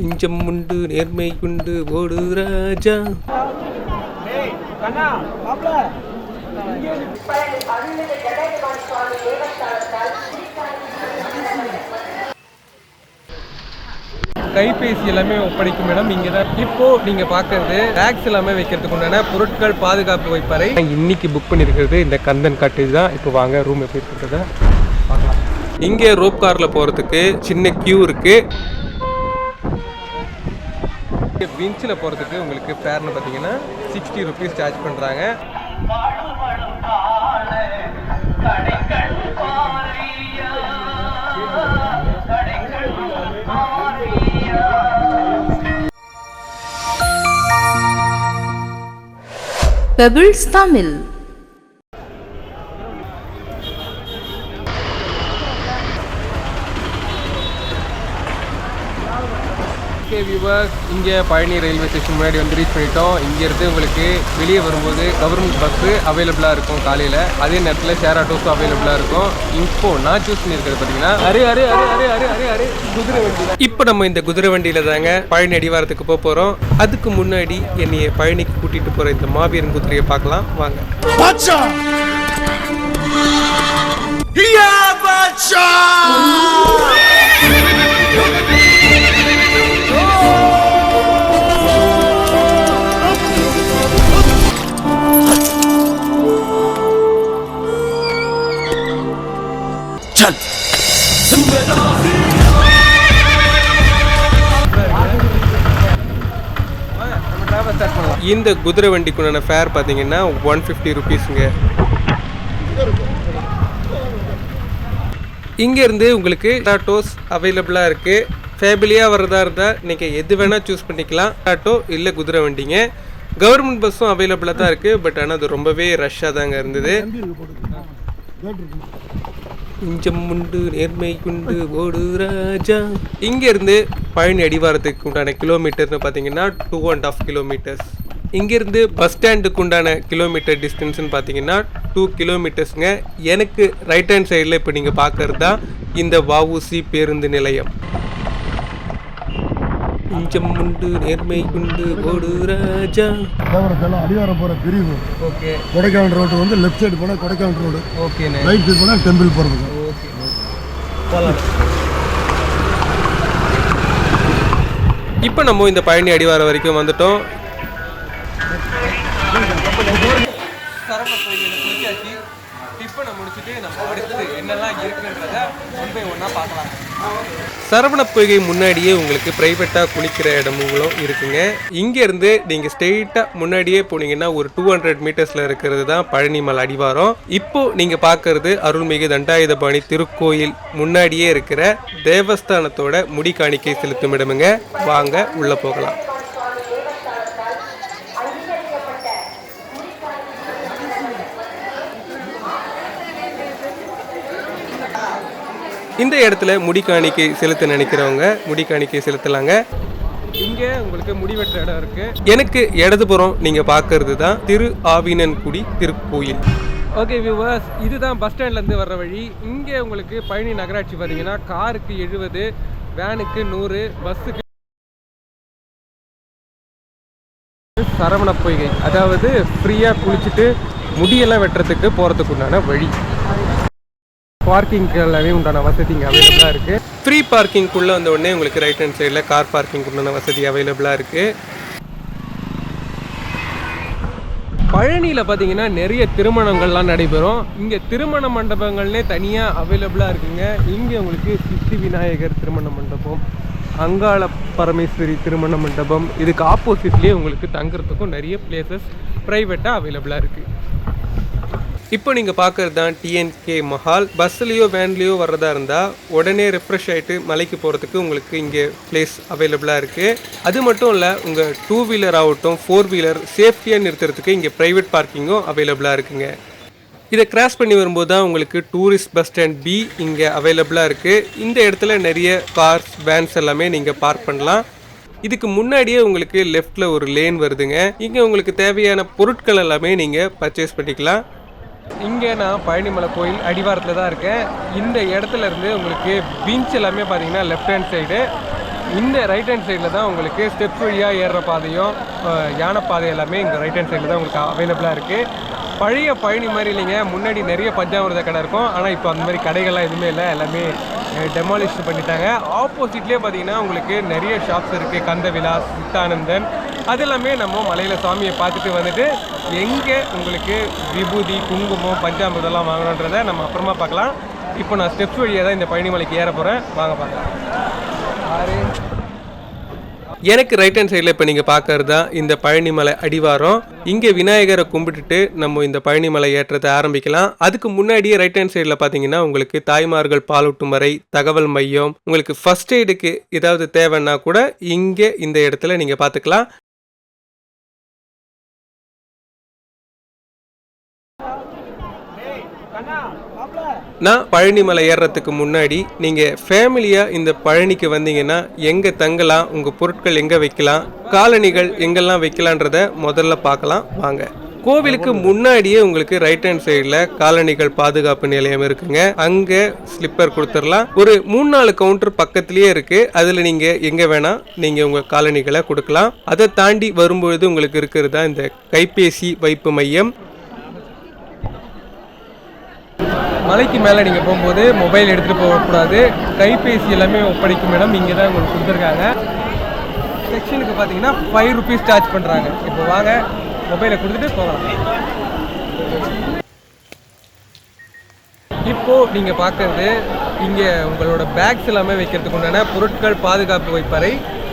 நெஞ்சம் உண்டு நேர்மை உண்டு ஓடு ராஜா. கைபேசி எல்லாமே ஒப்படைக்கும் இடம் இங்கே தான் இப்போ நீங்க பார்க்கறது பேக்ஸ் எல்லாமே வைக்கிறதுக்கு உண்டான பொருட்கள் பாதுகாப்பு வைப்பறை. இன்னைக்கு புக் பண்ணியிருக்கிறது இந்த கந்தன் காட்டேஜ் தான். இப்போ வாங்க ரூம் எப்படி இருக்கிறத பார்க்கலாம். இங்கே ரோப் கார்ல போறதுக்கு சின்ன கியூ இருக்கு. பீச்சில் போகிறதுக்கு உங்களுக்கு ஃபேர்னு பார்த்தீங்கன்னா சிக்ஸ்டி ருபீஸ் சார்ஜ் பண்ணுறாங்க பெபிள்ஸ் தமிழ் ஓகே வியூவர்ஸ் இங்கே பழனி ரயில்வே ஸ்டேஷன் முன்னாடி வந்து ரீச் பண்ணிட்டோம். இங்கேருந்து உங்களுக்கு வெளியே வரும்போது கவர்மெண்ட் பஸ்ஸு அவைலபிளாக இருக்கும் காலையில். அதே நேரத்தில் ஷேர் ஆட்டோஸும் அவைலபிளாக இருக்கும். இப்போ நான் சூஸ் பண்ணியிருக்கிறது பார்த்தீங்கன்னா அரே அரே அரே அரே அரே அரே அரே குதிரை வண்டி. இப்போ நம்ம இந்த குதிரை வண்டியில் தாங்க பழனி அடிவாரத்துக்கு போக போகிறோம் அதுக்கு முன்னாடி என்னைய பழனிக்கு கூட்டிகிட்டு போகிற இந்த மாபெரும் குதிரையை பார்க்கலாம். வாங்க. Bacha! இந்த குதிரை வண்டிக்குண்டான ஃபேர் பார்த்தீங்கன்னா ஒன் ஃபிஃப்டி ருபீஸுங்க இங்கேருந்து உங்களுக்கு டாட்டோஸ் அவைலபிளாக இருக்குது ஃபேமிலியாக வர்றதா இருந்தால் நீங்கள் எது வேணால் சூஸ் பண்ணிக்கலாம். டாட்டோ இல்லை குதிரை வண்டிங்க கவர்மெண்ட் பஸ்ஸும் அவைலபிளாக தான் இருக்குது பட் ஆனால் அது ரொம்பவே ரஷ்ஷாக தாங்க இருந்தது. இஞ்சம் உண்டு நேர்மை உண்டு ஓடு ராஜா. இங்கேருந்து பழனி அடிவாரத்துக்கு உண்டான கிலோமீட்டர்னு பார்த்தீங்கன்னா டூ அண்ட் ஆஃப் கிலோமீட்டர்ஸ் இங்கேருந்து பஸ் ஸ்டாண்டுக்கு உண்டான கிலோமீட்டர் டிஸ்டன்ஸ்னு பார்த்தீங்கன்னா டூ கிலோமீட்டர்ஸுங்க எனக்கு ரைட் ஹேண்ட் சைடில் இப்போ நீங்கள் பார்க்கறது தான் இந்த வஉசி பேருந்து நிலையம். இஞ்சம் உண்டு நேர்மை உண்டு ஓடு ராஜா. தேவரத்தெல்லாம் அடிவாரம் போகிற பிரிவு. ஓகே. கொடைக்கானல் ரோடு வந்து லெஃப்ட் சைடு போனால் கொடைக்கானல் ரோடு ஓகேண்ணே ரைட் சைடு போனால் டெம்பிள் போகிறதுக்கு ஓகே இப்போ நம்ம இந்த பழனி அடிவாரம் வரைக்கும் வந்துட்டோம். குளிச்சாச்சு டிஃபனை முடிச்சுட்டு நம்ம அடுத்து என்னெல்லாம் இருக்குன்றத ஒன் பை ஒன்னாக பார்க்கலாம். சரவண பொய்கை முன்னாடியே உங்களுக்கு ப்ரைவேட்டாக குளிக்கிற இடமுங்களும் இருக்குங்க. இங்கேருந்து நீங்கள் ஸ்ட்ரெயிட்டாக முன்னாடியே போனீங்கன்னா ஒரு டூ ஹண்ட்ரட் மீட்டர்ஸில் இருக்கிறது தான் பழனிமலை அடிவாரம். இப்போது நீங்கள் பார்க்கறது அருள்மிகு தண்டாயுதபாணி திருக்கோயில் முன்னாடியே இருக்கிற தேவஸ்தானத்தோட முடி காணிக்கை செலுத்தும் இடமுங்க. வாங்க உள்ளே போகலாம். இந்த இடத்துல முடி காணிக்கை செலுத்த நினைக்கிறவங்க முடி காணிக்கை செலுத்தலாங்க. இங்கே உங்களுக்கு முடி இடம் இருக்கு. எனக்கு இடதுபுறம் நீங்க பாக்குறது தான் திரு ஆவினன்குடி திருக்கோயில். ஓகே வியூவர்ஸ் இதுதான் பஸ் ஸ்டாண்ட்லேருந்து வர்ற வழி. இங்கே உங்களுக்கு பழனி நகராட்சி பார்த்தீங்கன்னா காருக்கு எழுபது வேனுக்கு நூறு பஸ்ஸுக்கு சரவண பொய்கை. அதாவது ஃப்ரீயாக குளிச்சுட்டு முடியெல்லாம் வெட்டுறதுக்கு போகிறதுக்குண்டான வழி. பார்க்கிங்க்கெல்லாமே உண்டான வசதி இங்கே அவைலபிளாக இருக்குது ஃப்ரீ பார்க்கிங்குள்ளே வந்த உடனே உங்களுக்கு ரைட் ஹேண்ட் சைடில் கார் பார்க்கிங் உண்டான வசதி அவைலபிளாக இருக்குது பழனியில் பார்த்தீங்கன்னா நிறைய திருமணங்கள்லாம் நடைபெறும். இங்கே திருமண மண்டபங்கள்னே தனியாக அவைலபிளாக இருக்குங்க. இங்கே உங்களுக்கு சித்தி விநாயகர் திருமண மண்டபம் அங்காள பரமேஸ்வரி திருமண மண்டபம் இதுக்கு ஆப்போசிட்லேயே உங்களுக்கு தங்குறதுக்கும் நிறைய பிளேசஸ் ப்ரைவேட்டாக அவைலபிளாக இருக்குது இப்போ நீங்கள் பார்க்குறது தான் டிஎன்கே மஹால் பஸ்ஸுலேயோ வேன்லேயோ வர்றதா இருந்தால் உடனே ரெஃப்ரெஷ் ஆகிட்டு மலைக்கு போகிறதுக்கு உங்களுக்கு இங்கே பிளேஸ் அவைலபிளாக இருக்குது அது மட்டும் இல்லை உங்கள் டூ வீலர் ஆகட்டும் ஃபோர் வீலர் சேஃப்டியாக நிறுத்துறதுக்கு இங்கே ப்ரைவேட் பார்க்கிங்கும் அவைலபிளாக இருக்குங்க. இதை கிராஸ் பண்ணி வரும்போது தான் உங்களுக்கு டூரிஸ்ட் பஸ் ஸ்டாண்ட் பி இங்கே அவைலபிளாக இருக்குது இந்த இடத்துல நிறைய கார்ஸ் வேன்ஸ் எல்லாமே நீங்கள் பார்க் பண்ணலாம். இதுக்கு முன்னாடியே உங்களுக்கு லெஃப்டில் ஒரு லேன் வருதுங்க. இங்கே உங்களுக்கு தேவையான பொருட்கள் எல்லாமே நீங்கள் பர்ச்சேஸ் பண்ணிக்கலாம். இங்கே நான் பழனிமலை கோயில் அடிவாரத்தில் தான் இருக்கேன். இந்த இடத்துல இருந்து உங்களுக்கு பீச் எல்லாமே பார்த்தீங்கன்னா லெஃப்ட் ஹேண்ட் சைடு இந்த ரைட் ஹேண்ட் சைடில் தான் உங்களுக்கு ஸ்டெப் வழியாக ஏறுற பாதையும் யானை பாதை எல்லாமே இந்த ரைட் ஹேண்ட் சைடில் தான் உங்களுக்கு அவைலபிளாக இருக்குது பழைய பழனி மாதிரி இல்லைங்க. முன்னாடி நிறைய பஞ்சாமிரத கடை இருக்கும். ஆனால் இப்போ அந்த மாதிரி கடைகள்லாம் எதுவுமே இல்லை. எல்லாமே டெமாலிஷ் பண்ணிட்டாங்க. ஆப்போசிட்லேயே பார்த்தீங்கன்னா உங்களுக்கு நிறைய ஷாப்ஸ் இருக்குது கந்த விலாஸ் சித்தானந்தன் அது எல்லாமே நம்ம மலையில் சாமியை பார்த்துட்டு வந்துட்டு எங்கே உங்களுக்கு விபூதி குங்குமம் பஞ்சாமிரதெல்லாம் வாங்கணுன்றதை நம்ம அப்புறமா பார்க்கலாம். இப்போ நான் ஸ்டெப்ஸ் வழியாக தான் இந்த பழனிமலைக்கு ஏற போகிறேன் வாங்க பார்க்கலாம். எனக்கு ரைட் ஹேண்ட் சைடில் இப்போ நீங்கள் பார்க்கறது தான் இந்த பழனிமலை அடிவாரம். இங்கே விநாயகரை கும்பிட்டுட்டு நம்ம இந்த பழனிமலை ஏற்றத்தை ஆரம்பிக்கலாம். அதுக்கு முன்னாடியே ரைட் ஹேண்ட் சைடில் பார்த்தீங்கன்னா உங்களுக்கு தாய்மார்கள் பாலூட்டும் வரை தகவல் மையம் உங்களுக்கு ஃபர்ஸ்ட் எய்டுக்கு ஏதாவது தேவைன்னா கூட இங்கே இந்த இடத்துல நீங்கள் பார்த்துக்கலாம். நான் பழனிமலை ஏறுறதுக்கு முன்னாடி நீங்கள் ஃபேமிலியாக இந்த பழனிக்கு வந்தீங்கன்னா எங்கே தங்கலாம் உங்கள் பொருட்கள் எங்கே வைக்கலாம் காலணிகள் எங்கெல்லாம் வைக்கலான்றத முதல்ல பார்க்கலாம் வாங்க. கோவிலுக்கு முன்னாடியே உங்களுக்கு ரைட் ஹேண்ட் சைடில் காலணிகள் பாதுகாப்பு நிலையம் இருக்குங்க. அங்கே ஸ்லிப்பர் கொடுத்துடலாம். ஒரு மூணு நாலு கவுண்டர் பக்கத்துலேயே இருக்கு. அதில் நீங்கள் எங்கே வேணால் நீங்கள் உங்கள் காலணிகளை கொடுக்கலாம். அதை தாண்டி வரும்பொழுது உங்களுக்கு இருக்கிறது தான் இந்த கைபேசி வைப்பு மையம். மலைக்கு மேலே நீங்கள் போகும்போது மொபைல் எடுத்துகிட்டு போகக்கூடாது. கைபேசி எல்லாமே ஒப்படைக்கும் மேடம் இங்கே தான் உங்களுக்கு கொடுத்துருக்காங்க. செக்ஷனுக்கு பார்த்தீங்கன்னா ஃபைவ் ருபீஸ் சார்ஜ் பண்ணுறாங்க இப்போ வாங்க மொபைலை கொடுத்துட்டு போகலாம். இப்போ நீங்கள் பார்க்கறது இங்கே உங்களோட பேக்ஸ் எல்லாமே வைக்கிறதுக்கு உண்டான பொருட்கள் பாதுகாப்பு வைப்பறை.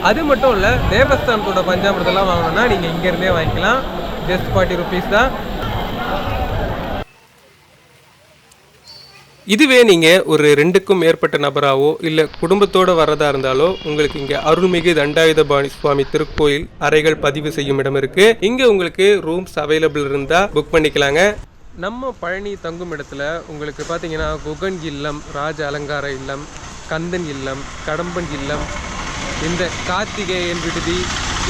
அது மட்டும் இல்லை தேவஸ்தானத்தோட பஞ்சாமிரதெல்லாம் வாங்கணும்னா நீங்கள் இங்கேருந்தே வாங்கிக்கலாம். ஜஸ்ட் ஃபார்ட்டி ருபீஸ் தான். இதுவே நீங்கள் ஒரு ரெண்டுக்கும் மேற்பட்ட நபராகவோ இல்லை குடும்பத்தோடு வரதா இருந்தாலோ உங்களுக்கு இங்கே அருள்மிகு தண்டாயுதபாணி சுவாமி திருக்கோயில் அறைகள் பதிவு செய்யும் இடம் இருக்குது இங்கே உங்களுக்கு ரூம்ஸ் அவைலபிள் இருந்தால் புக் பண்ணிக்கலாங்க. நம்ம பழனி தங்கும் இடத்துல உங்களுக்கு பார்த்தீங்கன்னா குகன் இல்லம் ராஜ அலங்கார இல்லம் கந்தன் இல்லம் கடம்பன் இல்லம் இந்த கார்த்திகேயன் விடுதி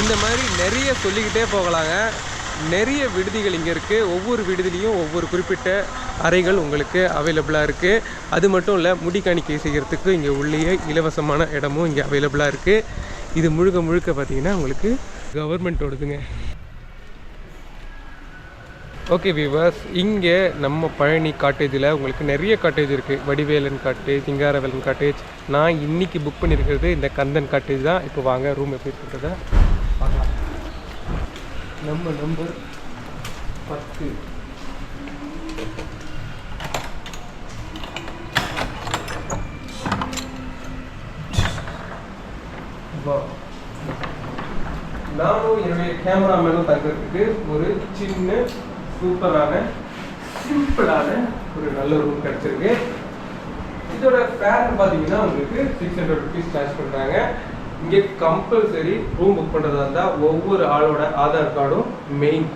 இந்த மாதிரி நிறைய சொல்லிக்கிட்டே போகலாங்க. நிறைய விடுதிகள் இங்கே இருக்குது ஒவ்வொரு விடுதிலையும் ஒவ்வொரு குறிப்பிட்ட அறைகள் உங்களுக்கு அவைலபிளாக இருக்குது அது மட்டும் இல்லை முடி காணிக்கை செய்கிறதுக்கு இங்கே உள்ளேயே இலவசமான இடமும் இங்கே அவைலபிளாக இருக்குது இது முழுக்க முழுக்க பார்த்தீங்கன்னா உங்களுக்கு கவர்மெண்ட்டோடதுங்க ஓகே விவாஸ் இங்கே நம்ம பழனி காட்டேஜில் உங்களுக்கு நிறைய காட்டேஜ் இருக்குது வடிவேலன் காட்டேஜ் சிங்காரவேலன் காட்டேஜ் நான் இன்றைக்கி புக் பண்ணியிருக்கிறது இந்த கந்தன் காட்டேஜ் தான். இப்போ வாங்க ரூம் எப்படி இருக்கிறத பார்க்கலாம். நம்ம நம்பர் பத்து. நானும் என்னுடைய கேமராமேனும் தங்குறதுக்கு ஒரு சின்ன சூப்பரான சிம்பிளான ஒரு நல்ல ரூம் கிடச்சிருக்கு. இதோட ஃபேர் பார்த்தீங்கன்னா உங்களுக்கு சிக்ஸ் ஹண்ட்ரட் ருபீஸ் சார்ஜ் பண்ணுறாங்க இங்கே கம்பல்சரி ரூம் புக் பண்ணுறதா இருந்தால் ஒவ்வொரு ஆளோட ஆதார் கார்டும் மெயின்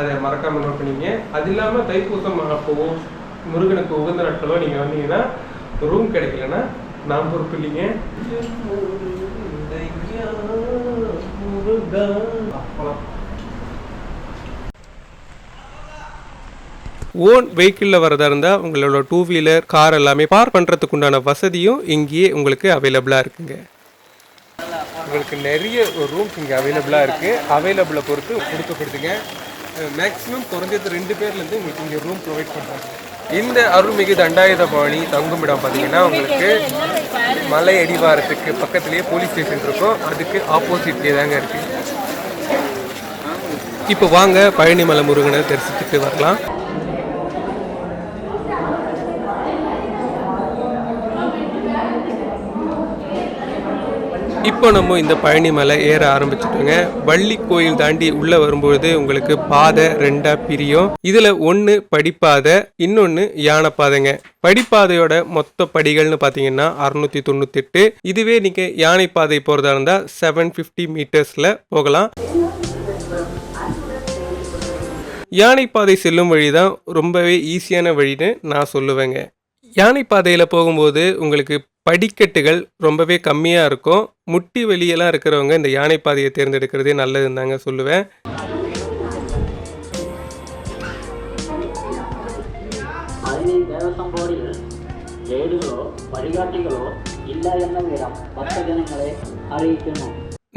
அதை மறக்காமல் நோட் பண்ணிங்க அது இல்லாமல் தைப்பூசம் அப்போவோ முருகனுக்கு உகந்த நாட்களோ நீங்கள் வந்தீங்கன்னா ரூம் கிடைக்கலன்னா நான் பொறுப்பு இல்லைங்க. ஓன் வெஹிக்கிளில் வரதா இருந்தால் உங்களோட டூ வீலர் கார் எல்லாமே பார்க் பண்ணுறதுக்குண்டான வசதியும் இங்கேயே உங்களுக்கு அவைலபிளாக இருக்குங்க. உங்களுக்கு நிறைய ரூம்ஸ் இங்கே அவைலபிளாக இருக்குது அவைலபிளை பொறுத்து கொடுக்கப்படுதுங்க மேக்ஸிமம் குறைஞ்சது ரெண்டு பேர்லேருந்து உங்களுக்கு இங்கே ரூம் ப்ரொவைட் பண்ணுறாங்க இந்த அருள்மிகு தண்டாயுதபாணி தங்குமிடம் பார்த்தீங்கன்னா உங்களுக்கு மலை அடிவாரத்துக்கு பக்கத்துலேயே போலீஸ் ஸ்டேஷன் இருக்கும். அதுக்கு ஆப்போசிட்லேயே தாங்க இருக்குது இப்போ வாங்க பழனிமலை முருகனை தரிசித்துட்டு வரலாம். இப்போ நம்ம இந்த பழனி மலை ஏற ஆரம்பிச்சிட்டோங்க. வள்ளி கோயில் தாண்டி உள்ள வரும்பொழுது உங்களுக்கு பாதை ரெண்டா பிரியும். இதுல ஒன்று படிப்பாதை இன்னொன்று யானை பாதைங்க படிப்பாதையோட மொத்த படிகள்னு பார்த்தீங்கன்னா அறுநூத்தி தொண்ணூத்தெட்டு. இதுவே நீங்க யானை பாதை போறதா இருந்தா செவன் ஃபிஃப்டி மீட்டர்ஸ்ல போகலாம். யானைப்பாதை செல்லும் வழி தான் ரொம்பவே ஈஸியான வழின்னு நான் சொல்லுவேங்க. யானைப்பாதையில் போகும்போது உங்களுக்கு படிக்கட்டுகள் ரொம்பவே கம்மியாக இருக்கும். முட்டி வெளியெல்லாம் இருக்கிறவங்க இந்த யானை பாதையை தேர்ந்தெடுக்கிறதே நல்லதுன்னு தாங்க சொல்லுவேன்.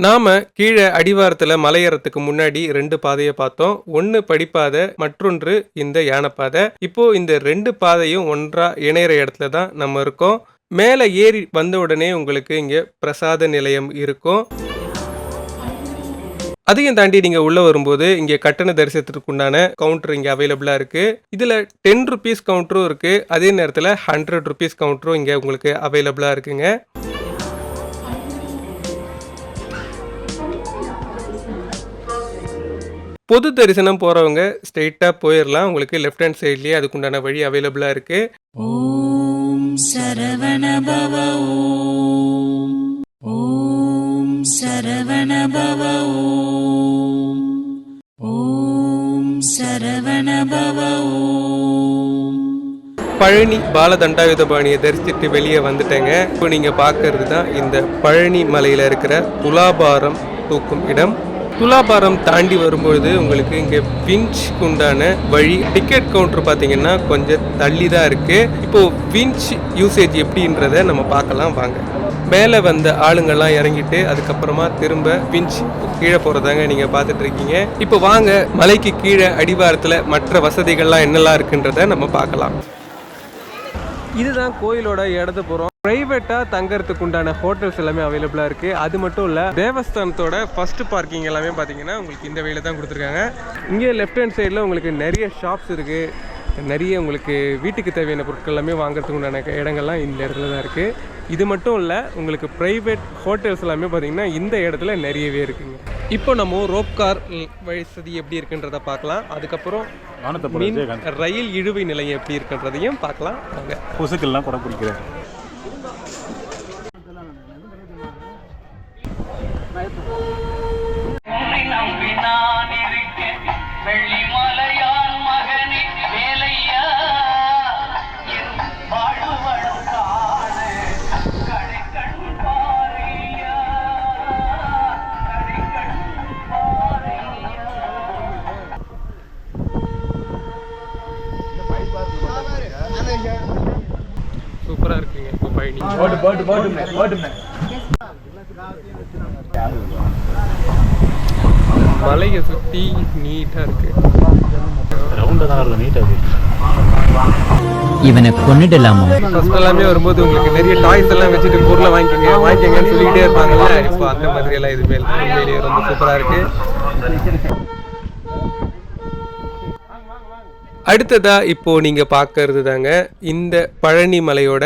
நாம கீழே அடிவாரத்தில் மலையறத்துக்கு முன்னாடி ரெண்டு பாதையை பார்த்தோம். ஒன்று படிப்பாதை மற்றொன்று இந்த யானைப்பாதை. இப்போ இந்த ரெண்டு பாதையும் ஒன்றா இணையிற இடத்துல தான் நம்ம இருக்கோம். மேலே ஏறி வந்த உடனே உங்களுக்கு இங்கே பிரசாத நிலையம் இருக்கும். அதையும் தாண்டி நீங்கள் உள்ளே வரும்போது இங்கே கட்டண தரிசனத்துக்கு உண்டான கவுண்டர் இங்கே அவைலபிளாக இருக்குது இதில் டென் ருபீஸ் கவுண்டரும் இருக்குது அதே நேரத்தில் ஹண்ட்ரட் ருபீஸ் கவுண்டரும் இங்கே உங்களுக்கு அவைலபிளாக இருக்குங்க. பொது தரிசனம் போகிறவங்க ஸ்ட்ரெயிட்டாக போயிடலாம் உங்களுக்கு லெஃப்ட் ஹேண்ட் சைட்லேயே அதுக்குண்டான வழி அவைலபிளாக இருக்குது சரவணபவ ஓம் ஓம் சரவணபவ ஓம் ஓம் சரவணபவ ஓம் பழனி பாலதண்டாயுதபாணியை தரிசிட்டு வெளியே வந்துட்டேங்க. இப்போ நீங்கள் பார்க்கறது தான் இந்த பழனி மலையில் இருக்கிற துலாபாரம் தூக்கும் இடம். துலாபாரம் தாண்டி வரும்பொழுது உங்களுக்கு இங்கே விஞ்ச் உண்டான வழி டிக்கெட் கவுண்டர் பார்த்தீங்கன்னா கொஞ்சம் தள்ளி தான் இருக்குது இப்போது விஞ்ச் யூசேஜ் எப்படின்றத நம்ம பார்க்கலாம் வாங்க. மேலே வந்த ஆளுங்கள்லாம் இறங்கிட்டு அதுக்கப்புறமா திரும்ப பிஞ்ச் கீழே போகிறதாங்க நீங்கள் பார்த்துட்டு இருக்கீங்க. இப்போ வாங்க மலைக்கு கீழே அடிவாரத்தில் மற்ற வசதிகள்லாம் என்னெல்லாம் இருக்குன்றத நம்ம பார்க்கலாம். இதுதான் கோயிலோட இடது புறம். ப்ரைவேட்டாக தங்கறதுக்கு உண்டான ஹோட்டல்ஸ் எல்லாமே அவைலபிளாக இருக்குது அது மட்டும் இல்லை தேவஸ்தானத்தோட ஃபர்ஸ்ட் பார்க்கிங் எல்லாமே பார்த்தீங்கன்னா உங்களுக்கு இந்த வழியில் தான் கொடுத்துருக்காங்க. இங்கே லெஃப்ட் ஹேண்ட் சைடில் உங்களுக்கு நிறைய ஷாப்ஸ் இருக்குது நிறைய உங்களுக்கு வீட்டுக்கு தேவையான பொருட்கள் எல்லாமே வாங்குறதுக்கு உண்டான இடங்கள்லாம் இந்த இடத்துல தான் இருக்குது இது மட்டும் இல்லை உங்களுக்கு ப்ரைவேட் ஹோட்டல்ஸ் எல்லாமே பார்த்தீங்கன்னா இந்த இடத்துல நிறையவே இருக்குங்க. இப்போ நம்ம ரோப் கார் வசதி எப்படி இருக்குன்றத பார்க்கலாம். அதுக்கப்புறம் ரயில் இழுவை நிலையம் எப்படி இருக்குன்றதையும் பார்க்கலாம். வாங்க. கொசுக்கெல்லாம் கூட பிடிக்கிறேன் இருக்குங்க இப்போ பயணி மலையை சுற்றி நீட்டாக இருக்கு. ரவுண்டாக தான் இருக்கும் நீட்டாக இவனை கொன்னுடலாமா? ஃபர்ஸ்ட் எல்லாமே வரும்போது உங்களுக்கு நிறைய டாய்ஸ் எல்லாம் வச்சுட்டு பொருளை வாங்கிக்கோங்க வாங்கிக்கோங்கன்னு சொல்லிக்கிட்டே இருப்பாங்கல்ல. இப்போ அந்த மாதிரி எல்லாம். உண்மையிலேயே ரொம்ப சூப்பராக இருக்கு. அடுத்ததா இப்போ நீங்க பார்க்கறது தாங்க இந்த பழனி மலையோட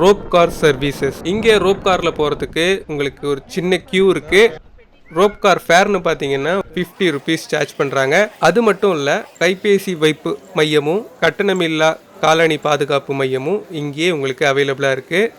ரோப் கார் சர்வீசஸ். இங்கே ரோப் கார்ல போறதுக்கு உங்களுக்கு ஒரு சின்ன கியூ இருக்கு. ரோப் கார் ஃபேர்னு பார்த்தீங்கன்னா ஃபிஃப்டி ருபீஸ் சார்ஜ் பண்ணுறாங்க அது மட்டும் இல்லை கைபேசி வைப்பு மையமும் கட்டணமில்லா காலணி பாதுகாப்பு மையமும் இங்கேயே உங்களுக்கு அவைலபிளாக இருக்குது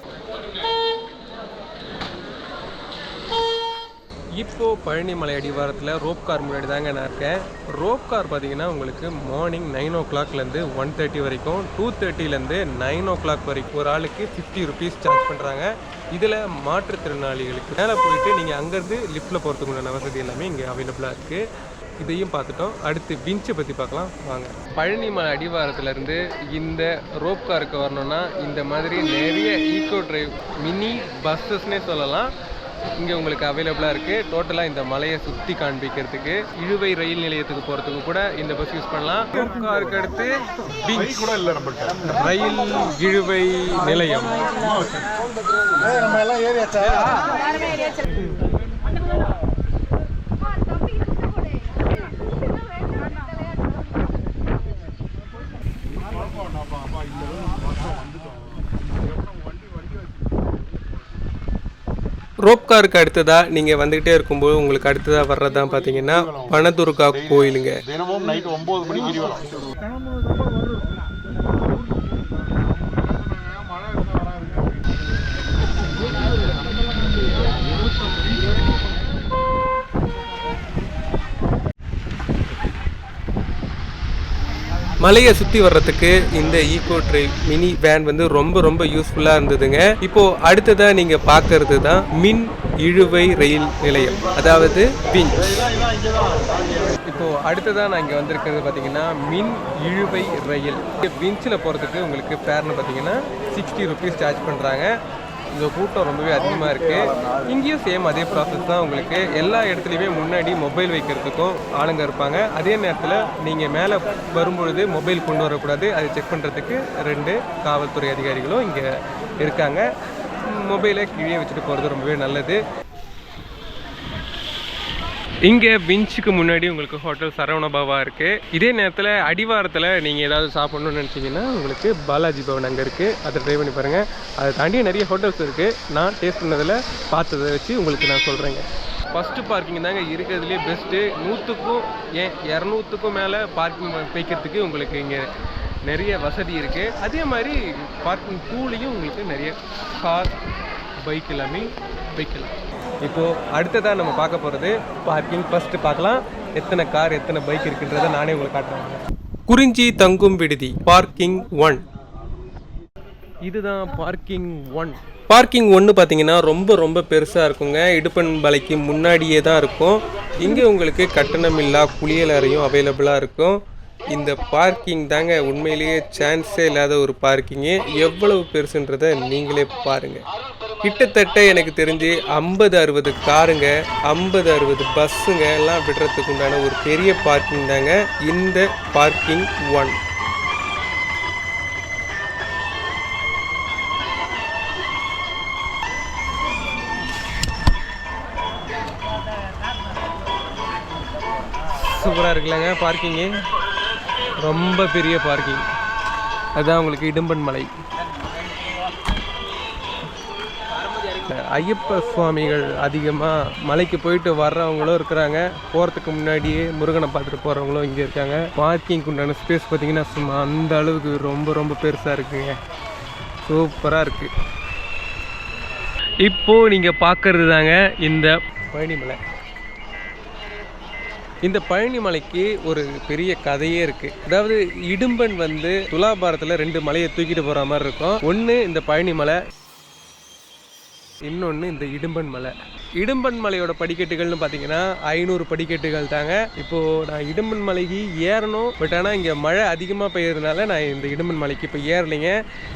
இப்போ பழனிமலை அடிவாரத்தில் ரோப் கார் முன்னாடி தாங்க நான் இருக்கேன். ரோப் கார் பார்த்தீங்கன்னா உங்களுக்கு மார்னிங் நைன் ஓ கிளாக்லேருந்து ஒன் தேர்ட்டி வரைக்கும் டூ தேர்ட்டிலேருந்து நைன் ஓ கிளாக் வரைக்கும் ஒரு ஆளுக்கு ஃபிஃப்டி ருபீஸ் சார்ஜ் பண்ணுறாங்க இதில் மாற்றுத்திறனாளிகளுக்கு மேலே போயிட்டு நீங்கள் அங்கேருந்து லிஃப்ட்டில் போகிறதுக்கு உண்டான வசதி எல்லாமே இங்கே அவைலபிளாக இருக்குது இதையும் பார்த்துட்டோம். அடுத்து பிஞ்சை பற்றி பார்க்கலாம். வாங்க. பழனிமலை அடிவாரத்துலேருந்து இந்த ரோப் காருக்கு வரணும்னா இந்த மாதிரி நிறைய ஈக்கோ டிரைவ் மினி பஸ்ஸஸ்னே சொல்லலாம். இங்கே உங்களுக்கு அவைலபிளாக இருக்குது டோட்டலாக இந்த மலையை சுற்றி காண்பிக்கிறதுக்கு. இழுவை ரயில் நிலையத்துக்கு போகிறதுக்கு கூட இந்த பஸ் யூஸ் பண்ணலாம். காருக்கு அடுத்து பீச் கூட இல்லை ரயில் இழுவை நிலையம். நம்ம எல்லாம் ஏரியாச்சா ரோப் காருக்கு அடுத்ததாக நீங்கள் வந்துக்கிட்டே இருக்கும்போது உங்களுக்கு அடுத்ததாக வர்றதான் பார்த்தீங்கன்னா வனதுர்கா கோயிலுங்க. தினமும் நைட் ஒம்பது மணிக்கு கிரி வரும் மலையை சுற்றி வர்றதுக்கு இந்த ஈகோ ட்ரைவ் மினி வேன் வந்து ரொம்ப ரொம்ப யூஸ்ஃபுல்லாக இருந்ததுங்க. இப்போ அடுத்ததாக நீங்கள் பார்க்கறது தான் மின் இழுவை ரயில் நிலையம் அதாவது பிஞ்ச் இப்போ அடுத்ததாக நான் இங்கே வந்திருக்கிறது பார்த்தீங்கன்னா மின் இழுவை ரயில். விஞ்சில் போகிறதுக்கு உங்களுக்கு ஃபேர்னு பார்த்தீங்கன்னா சிக்ஸ்டி ருபீஸ் சார்ஜ் பண்ணுறாங்க இங்கே கூட்டம் ரொம்பவே அதிகமாக இருக்குது இங்கேயும் சேம் அதே ப்ராசஸ் தான் உங்களுக்கு. எல்லா இடத்துலையுமே முன்னாடி மொபைல் வைக்கிறதுக்கும் ஆளுங்க இருப்பாங்க. அதே நேரத்தில் நீங்கள் மேலே வரும்பொழுது மொபைல் கொண்டு வரக்கூடாது. அதை செக் பண்ணுறதுக்கு ரெண்டு காவல்துறை அதிகாரிகளும் இங்கே இருக்காங்க. மொபைலை கீழே வச்சுட்டு போகிறது ரொம்பவே நல்லது. இங்கே பிஞ்சுக்கு முன்னாடி உங்களுக்கு ஹோட்டல் சரவணபவாக இருக்குது இதே நேரத்தில் அடிவாரத்தில் நீங்கள் ஏதாவது சாப்பிட்ணுன்னு நினச்சிங்கன்னா உங்களுக்கு பாலாஜி பவன் அங்கே இருக்குது அதை ட்ரை பண்ணி பாருங்கள் அதை தாண்டி நிறைய ஹோட்டல்ஸ் இருக்குது நான் டேஸ்ட் பண்ணதில் பார்த்ததை வச்சு உங்களுக்கு நான் சொல்கிறேங்க ஃபஸ்ட்டு பார்க்கிங் தாங்க இருக்கிறதுலே பெஸ்ட்டு நூற்றுக்கும் ஏன் இரநூத்துக்கும் மேலே பார்க்கிங் வைக்கிறதுக்கு உங்களுக்கு இங்கே நிறைய வசதி இருக்குது அதே மாதிரி பார்க்கிங் டூலையும் உங்களுக்கு நிறைய கார் பைக் எல்லாமே வைக்கலாம். இப்போது அடுத்ததாக நம்ம பார்க்க போகிறது பார்க்கிங் ஃபஸ்ட்டு பார்க்கலாம். எத்தனை கார் எத்தனை பைக் இருக்குன்றதை நானே உங்களுக்கு காட்டுறேன். குறிஞ்சி தங்கும் விடுதி பார்க்கிங் ஒன் இதுதான் பார்க்கிங் ஒன் பார்க்கிங் ஒன்று பார்த்தீங்கன்னா ரொம்ப ரொம்ப பெருசாக இருக்குங்க. இடுப்பன் மலைக்கு முன்னாடியே தான் இருக்கும். இங்கே உங்களுக்கு கட்டணமில்லா குளியல் அறையும் அவைலபிளாக இருக்கும். இந்த பார்க்கிங் தாங்க உண்மையிலேயே சான்ஸே இல்லாத ஒரு பார்க்கிங்கு எவ்வளவு பெருசுன்றதை நீங்களே பாருங்கள் கிட்டத்தட்ட எனக்கு தெரிஞ்சு ஐம்பது அறுபது காருங்க ஐம்பது அறுபது பஸ்ஸுங்க எல்லாம் விடுறதுக்கு உண்டான ஒரு பெரிய பார்க்கிங் தாங்க இந்த பார்க்கிங் ஒன் சூப்பராக இருக்குல்லங்க பார்க்கிங்கு ரொம்ப பெரிய பார்க்கிங் அதுதான் உங்களுக்கு இடும்பன் மலை. ஐயப்ப சுவாமிகள் அதிகமாக மலைக்கு போயிட்டு வர்றவங்களும் இருக்கிறாங்க. போகிறதுக்கு முன்னாடியே முருகனை பார்த்துட்டு போகிறவங்களும் இங்கே இருக்காங்க. பார்க்கிங்க்கு உண்டான ஸ்பேஸ் பார்த்தீங்கன்னா சும்மா அந்த அளவுக்கு ரொம்ப ரொம்ப பெருசாக இருக்குங்க. சூப்பராக இருக்குது இப்போது நீங்கள் பார்க்கறது தாங்க இந்த பழனிமலை. இந்த பழனிமலைக்கு ஒரு பெரிய கதையே இருக்கு. அதாவது இடும்பன் வந்து துலாபாரத்தில் ரெண்டு மலையை தூக்கிட்டு போகிற மாதிரி இருக்கும். ஒன்று இந்த பழனிமலை இன்னொன்று இந்த இடும்பன் மலை. இடும்பன் மலையோட படிக்கட்டுகள்னு பார்த்தீங்கன்னா ஐநூறு படிக்கட்டுகள் தாங்க. இப்போது நான் இடும்பன் மலைக்கு ஏறணும் பட் ஆனால் இங்கே மழை அதிகமாக பெய்யறதுனால நான் இந்த இடும்பன் மலைக்கு இப்போ ஏறலைங்க.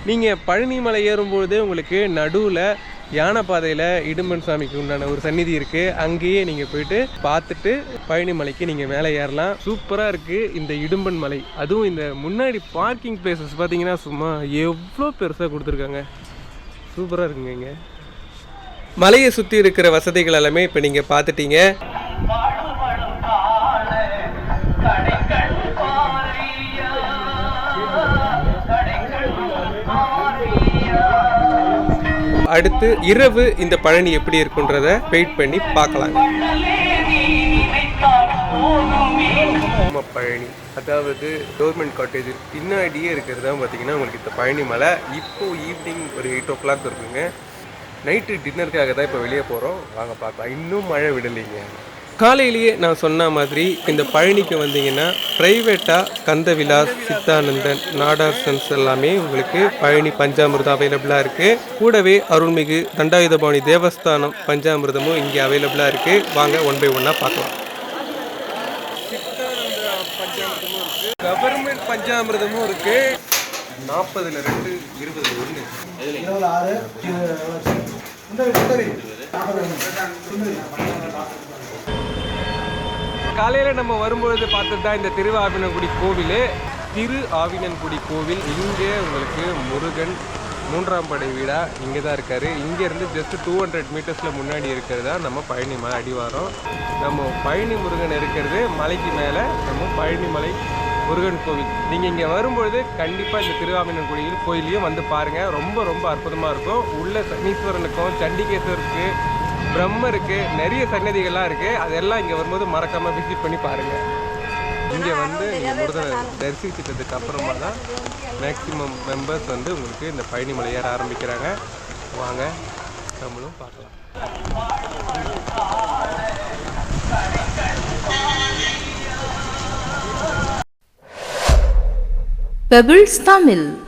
நீங்கள் பழனி மலை ஏறும்பொழுது உங்களுக்கு நடுவில் யானை பாதையில் இடும்பன் சாமிக்கு உண்டான ஒரு சந்நிதி இருக்குது அங்கேயே நீங்கள் போயிட்டு பார்த்துட்டு பழனி மலைக்கு நீங்கள் மேலே ஏறலாம். சூப்பராக இருக்குது இந்த இடும்பன் மலை. அதுவும் இந்த முன்னாடி பார்க்கிங் பிளேசஸ் பார்த்தீங்கன்னா சும்மா எவ்வளோ பெருசாக கொடுத்துருக்காங்க. சூப்பராக இருக்குங்க இங்கே. மலையை சுற்றி இருக்கிற வசதிகள் எல்லாமே இப்போ நீங்கள் பார்த்துட்டீங்க. அடுத்து இரவு இந்த பழனி எப்படி இருக்குன்றத வெயிட் பண்ணி பார்க்கலாம். பழனி அதாவது கவர்மெண்ட் காட்டேஜ் பின்னாடியே இருக்கிறது தான் பார்த்தீங்கன்னா உங்களுக்கு இந்த பழனி மலை. இப்போ ஈவினிங் ஒரு எயிட் ஓ கிளாக் இருக்குங்க. நைட்டு டின்னருக்காக தான் இப்போ வெளியே போகிறோம் வாங்க பார்க்கலாம். இன்னும் மழை விடலைங்க. காலையிலேயே நான் சொன்ன மாதிரி இந்த பழனிக்கு வந்தீங்கன்னா ப்ரைவேட்டாக கந்தவிலாஸ் சித்தானந்தன் நாடார் சன்ஸ் எல்லாமே உங்களுக்கு பழனி பஞ்சாமிர்தம் அவைலபிளாக இருக்குது கூடவே அருள்மிகு தண்டாயுதபாணி தேவஸ்தானம் பஞ்சாமிர்தமும் இங்கே அவைலபிளாக இருக்குது வாங்க ஒன் பை ஒன்னாக பார்க்கலாம். கவர்மெண்ட் பஞ்சாமிர்தமும் இருக்கு. நாற்பதுல ரெண்டு இருபதுல ஒன்று காலையில் நம்ம வரும்பொழுது பார்த்தது தான் இந்த திரு ஆவினன்குடி கோவில். திரு ஆவினன்குடி கோவில். இங்கே உங்களுக்கு முருகன் மூன்றாம் படை வீடா இங்கே தான் இருக்கார். இங்கேருந்து ஜஸ்ட் டூ ஹண்ட்ரட் மீட்டர்ஸில் முன்னாடி இருக்கிறது தான் நம்ம பழனி மலை அடிவாரம். நம்ம பழனி முருகன் இருக்கிறது மலைக்கு மேலே. நம்ம பழனி மலை முருகன் கோவில். நீங்கள் இங்கே வரும்பொழுது கண்டிப்பாக இந்த திருவாமினன் கோயில் கோயிலையும் வந்து பாருங்கள் ரொம்ப ரொம்ப அற்புதமாக இருக்கும். உள்ள சனீஸ்வரனுக்கும் சண்டிகேஸ்வருக்கு பிரம்மருக்கு நிறைய சன்னதிகள்லாம் இருக்குது அதெல்லாம் இங்கே வரும்போது மறக்காமல் விசிட் பண்ணி பாருங்கள் இங்கே வந்து நீங்கள் முருகனை தரிசிச்சிட்டதுக்கு அப்புறமா தான் மேக்ஸிமம் மெம்பர்ஸ் வந்து உங்களுக்கு இந்த பழனிமலை ஏற ஆரம்பிக்கிறாங்க. வாங்க நம்மளும் பார்க்கலாம். Pebbles Tamil